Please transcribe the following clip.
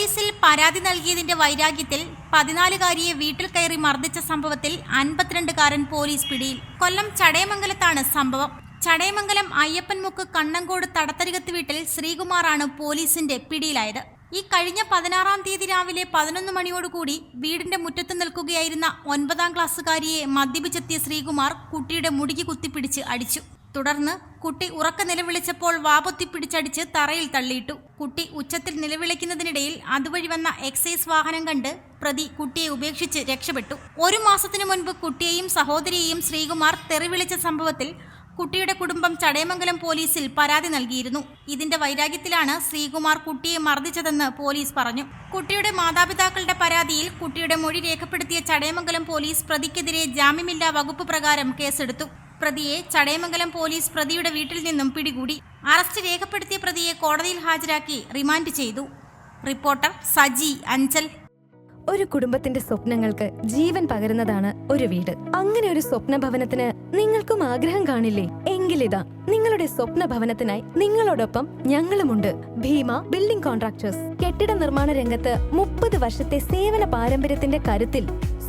പോലീസിൽ പരാതി നൽകിയതിന്റെ വൈരാഗ്യത്തിൽ പതിനാലുകാരിയെ വീട്ടിൽ കയറി മർദ്ദിച്ച സംഭവത്തിൽ അൻപത്തിരണ്ടുകാരൻ പോലീസ് പിടിയിൽ. കൊല്ലം ചടയമംഗലത്താണ് സംഭവം. ചടയമംഗലം അയ്യപ്പൻമുക്ക് കണ്ണങ്കോട് തടത്തരികത്ത് വീട്ടിൽ ശ്രീകുമാറാണ് പോലീസിന്റെ പിടിയിലായത്. ഈ കഴിഞ്ഞ പതിനാറാം തീയതി രാവിലെ പതിനൊന്ന് മണിയോടുകൂടി വീടിന്റെ മുറ്റത്ത് നിൽക്കുകയായിരുന്ന ഒൻപതാം ക്ലാസ്സുകാരിയെ മദ്യപിച്ചെത്തിയ ശ്രീകുമാർ കുട്ടിയുടെ മുടിക്ക് കുത്തിപ്പിടിച്ച് അടിച്ചു. തുടർന്ന് കുട്ടി ഉറക്ക നിലവിളിച്ചപ്പോൾ വാപൊത്തി പിടിച്ചടിച്ച് തറയിൽ തള്ളിയിട്ടു. കുട്ടി ഉച്ചത്തിൽ നിലവിളിക്കുന്നതിനിടയിൽ അതുവഴി വന്ന എക്സൈസ് വാഹനം കണ്ട് പ്രതി കുട്ടിയെ ഉപേക്ഷിച്ച് രക്ഷപ്പെട്ടു. ഒരു മാസത്തിനു മുൻപ് കുട്ടിയെയും സഹോദരിയെയും ശ്രീകുമാർ തെറിവിളിച്ച സംഭവത്തിൽ കുട്ടിയുടെ കുടുംബം ചടയമംഗലം പോലീസിൽ പരാതി നൽകിയിരുന്നു. ഇതിന്റെ വൈരാഗ്യത്തിലാണ് ശ്രീകുമാർ കുട്ടിയെ മർദ്ദിച്ചതെന്ന് പോലീസ് പറഞ്ഞു. കുട്ടിയുടെ മാതാപിതാക്കളുടെ പരാതിയിൽ കുട്ടിയുടെ മൊഴി രേഖപ്പെടുത്തിയ ചടയമംഗലം പോലീസ് പ്രതിക്കെതിരെ ജാമ്യമില്ലാ വകുപ്പ് പ്രകാരം കേസെടുത്തു. പ്രതിയെ ചടയമംഗലം പോലീസ് പ്രതിയുടെ വീട്ടിൽ നിന്നും പിടികൂടി അറസ്റ്റ് രേഖപ്പെടുത്തിയ പ്രതിയെ കോടതിയിൽ ഹാജരാക്കി റിമാൻഡ് ചെയ്തു. റിപ്പോർട്ടർ സജി അഞ്ചൽ. ഒരു കുടുംബത്തിന്റെ സ്വപ്നങ്ങൾക്ക് ജീവൻ പകരുന്നതാണ് ഒരു വീട്. അങ്ങനെ ഒരു സ്വപ്ന ഭവനത്തിന് നിങ്ങൾക്കും ആഗ്രഹം കാണില്ലേ? എങ്കിലിതാ നിങ്ങളുടെ സ്വപ്ന ഭവനത്തിനായി നിങ്ങളോടൊപ്പം ഞങ്ങളുമുണ്ട്. Bhima building contractors. കെട്ടിട നിർമ്മാണ രംഗത്ത് മുപ്പത് വർഷത്തെ സേവന പാരമ്പര്യത്തിന്റെ കരുത്തിൽ